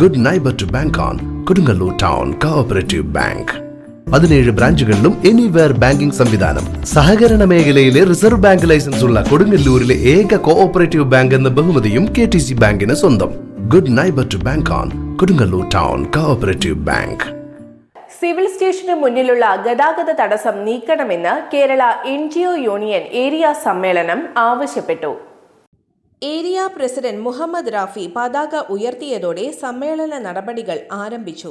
Good neighbour to bank on Kodungallur town cooperative bank പതിനേഴ് ബ്രാഞ്ചുകളിലും anywhere banking സംവിധാനം. സഹകരണ മേഖലയിലെ റിസർവ് ബാങ്ക് ലൈസൻസ് ഉള്ള കൊടുങ്ങല്ലൂരിലെ ഏക കോഓപ്പറേറ്റീവ് ബാങ്ക് എന്ന ബഹുമതിയും കെ ടി സി ബാങ്കിന് സ്വന്തം. Good neighbour to bank on Kodungallur town cooperative bank civil സ്റ്റേഷന് മുന്നിലുള്ള ഗതാഗത തടസ്സം നീക്കണമെന്ന് കേരള എൻ യൂണിയൻ ഏരിയ സമ്മേളനം ആവശ്യപ്പെട്ടു. ഏരിയ പ്രസിഡന്റ് മുഹമ്മദ് റാഫി പതാക ഉയർത്തിയതോടെ സമ്മേളന നടപടികൾ ആരംഭിച്ചു.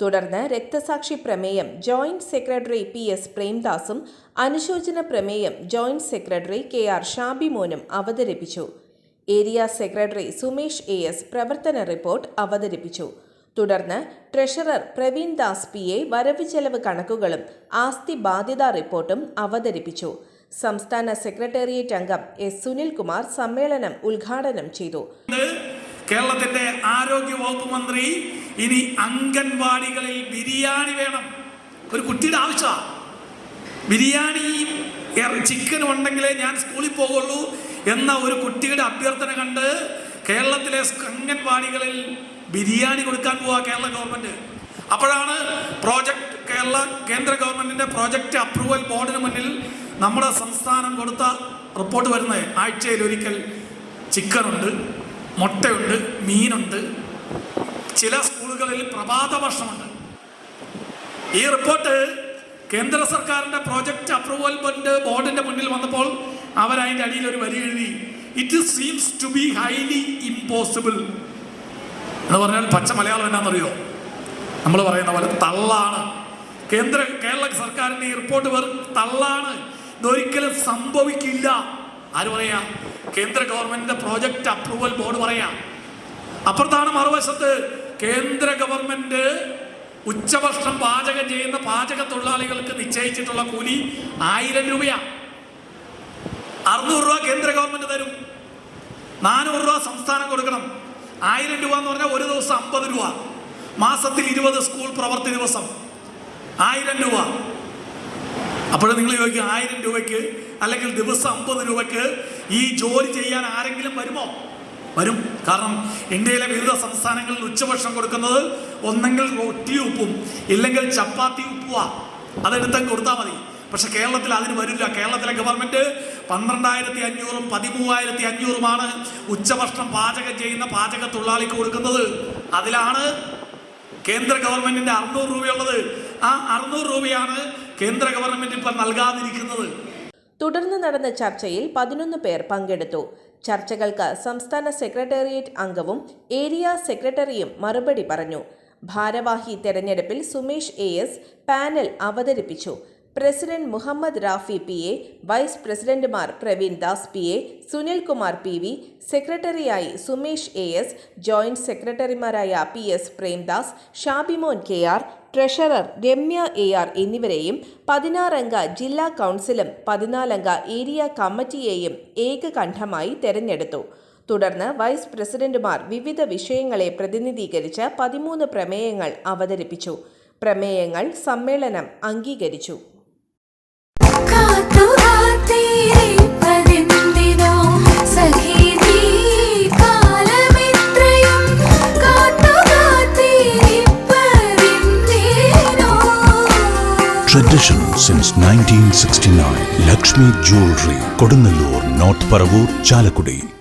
തുടർന്ന് രക്തസാക്ഷി പ്രമേയം ജോയിന്റ് സെക്രട്ടറി പി എസ് പ്രേംദാസും അനുശോചന പ്രമേയം ജോയിന്റ് സെക്രട്ടറി കെ ആർ ഷാബിമോനും അവതരിപ്പിച്ചു. Area secretary Sumesh A S പ്രവർത്തന റിപ്പോർട്ട് അവതരിപ്പിച്ചു. തുടർന്ന് treasurer Praveen Das P A വരവ് ചെലവ് കണക്കുകളും ആസ്തി ബാധ്യതാ റിപ്പോർട്ടും അവതരിപ്പിച്ചു. സംസ്ഥാന സെക്രട്ടേറിയറ്റ് അംഗം എസ് സുനിൽകുമാർ സമ്മേളനം ഉദ്ഘാടനം ചെയ്തു. കേരളത്തിന്റെ ആരോഗ്യ വകുപ്പ് മന്ത്രി ഇനി അംഗൻവാടികളിൽ ബിരിയാണി വേണം. ഒരു കുട്ടിയുടെ ആവശ്യമാണ്. ബിരിയാണിയും ചിക്കനും ഉണ്ടെങ്കിലേ ഞാൻ സ്കൂളിൽ പോകുള്ളൂ എന്ന ഒരു കുട്ടിയുടെ അഭ്യർത്ഥന കണ്ട് കേരളത്തിലെ അംഗൻവാടികളിൽ ബിരിയാണി കൊടുക്കാൻ പോവാ കേരള ഗവൺമെന്റ്. അപ്പോഴാണ് പ്രോജക്റ്റ് കേരള കേന്ദ്ര ഗവൺമെന്റിന്റെ പ്രോജക്റ്റ് അപ്രൂവൽ ബോർഡിന് മുന്നിൽ നമ്മുടെ സംസ്ഥാനം കൊടുത്ത റിപ്പോർട്ട് വരുന്നത് ആഴ്ചയിൽ ഒരിക്കൽ ചിക്കനുണ്ട് മുട്ടയുണ്ട് മീനുണ്ട്. ചില സ്കൂളുകളിൽ പ്രഭാത ഭക്ഷണമുണ്ട്. ഈ റിപ്പോർട്ട് കേന്ദ്ര സർക്കാരിന്റെ പ്രോജക്റ്റ് അപ്രൂവൽ ബോർഡ് ബോർഡിന്റെ മുന്നിൽ വന്നപ്പോൾ അവരതിന്റെ അടിയിൽ ഒരു വരി എഴുതി it seems to be highly impossible എന്ന് പറഞ്ഞാൽ പച്ച മലയാളം എന്നാണെന്നറിയോ നമ്മൾ പറയുന്ന പോലെ തള്ളാണ്. കേന്ദ്ര കേരള സർക്കാരിന്റെ ഈ റിപ്പോർട്ട് വെറും തള്ളാണ്. ഇതൊരിക്കലും സംഭവിക്കില്ല. ആര് പറയാ? കേന്ദ്ര ഗവൺമെന്റിന്റെ പ്രോജക്റ്റ് അപ്രൂവൽ ബോർഡ് പറയാ. അപ്പുറത്താണ് മറുവശത്ത് കേന്ദ്ര ഗവൺമെന്റ് ഉച്ചഭക്ഷണം പാചകം ചെയ്യുന്ന പാചക തൊഴിലാളികൾക്ക് നിശ്ചയിച്ചിട്ടുള്ള കൂലി ആയിരം രൂപയാണ് അറുന്നൂറ് രൂപ കേന്ദ്ര ഗവൺമെന്റ് തരും. നാനൂറ് രൂപ സംസ്ഥാനം കൊടുക്കണം. ആയിരം രൂപ എന്ന് പറഞ്ഞാൽ ഒരു ദിവസം അമ്പത് രൂപ. മാസത്തിൽ ഇരുപത് സ്കൂൾ പ്രവർത്തി ദിവസം ആയിരം രൂപ. അപ്പോഴും നിങ്ങൾ ചോദിക്കും ആയിരം രൂപയ്ക്ക് അല്ലെങ്കിൽ ദിവസം അമ്പത് രൂപയ്ക്ക് ഈ ജോലി ചെയ്യാൻ ആരെങ്കിലും വരുമോ? വരും. കാരണം ഇന്ത്യയിലെ വിവിധ സംസ്ഥാനങ്ങളിൽ ഉച്ചഭക്ഷണം കൊടുക്കുന്നത് ഒന്നെങ്കിൽ റൊട്ടി ഉപ്പും ഇല്ലെങ്കിൽ ചപ്പാത്തി ഉപ്പുവാ. അതെടുത്തങ്ങ് കൊടുത്താൽ മതി. പക്ഷെ കേരളത്തിൽ അതിന് വരില്ല. കേരളത്തിലെ ഗവൺമെന്റ് പന്ത്രണ്ടായിരത്തി അഞ്ഞൂറും പതിമൂവായിരത്തി അഞ്ഞൂറുമാണ് ഉച്ചഭക്ഷണം പാചകം ചെയ്യുന്ന പാചക തൊഴിലാളിക്ക് കൊടുക്കുന്നത്. അതിലാണ് കേന്ദ്ര ഗവൺമെന്റിന്റെ അറുന്നൂറ് രൂപയുള്ളത്. ആ അറുന്നൂറ് രൂപയാണ് കേന്ദ്ര ഗവൺമെന്റ് ഇപ്പം നൽകാതിരിക്കുന്നത്. തുടർന്ന് നടന്ന ചർച്ചയിൽ പതിനൊന്ന് പേർ പങ്കെടുത്തു. ചർച്ചകൾക്ക് സംസ്ഥാന സെക്രട്ടേറിയറ്റ് അംഗവും ഏരിയ സെക്രട്ടറിയും മറുപടി പറഞ്ഞു. ഭാരവാഹി തെരഞ്ഞെടുപ്പിൽ സുമേഷ് എ എസ് പാനൽ അവതരിപ്പിച്ചു. President Muhammad Rafi P A vice പ്രസിഡന്റുമാർ Praveen Das P A Sunilkumar P V സെക്രട്ടറിയായി സുമേഷ് എ എസ് ജോയിന്റ് സെക്രട്ടറിമാരായ P S Premdas Shabimon K R treasurer Ramya A R എന്നിവരെയും പതിനാറംഗ ജില്ലാ കൗൺസിലും പതിനാലംഗ ഏരിയ കമ്മിറ്റിയെയും ഏകകണ്ഠമായി തെരഞ്ഞെടുത്തു. തുടർന്ന് വൈസ് പ്രസിഡന്റുമാർ വിവിധ വിഷയങ്ങളെ പ്രതിനിധീകരിച്ച് പതിമൂന്ന് പ്രമേയങ്ങൾ അവതരിപ്പിച്ചു. പ്രമേയങ്ങൾ സമ്മേളനം അംഗീകരിച്ചു. Tradition since 1969. Lakshmi Jewelry, Kodunallur, North Paravur, Chalakudi.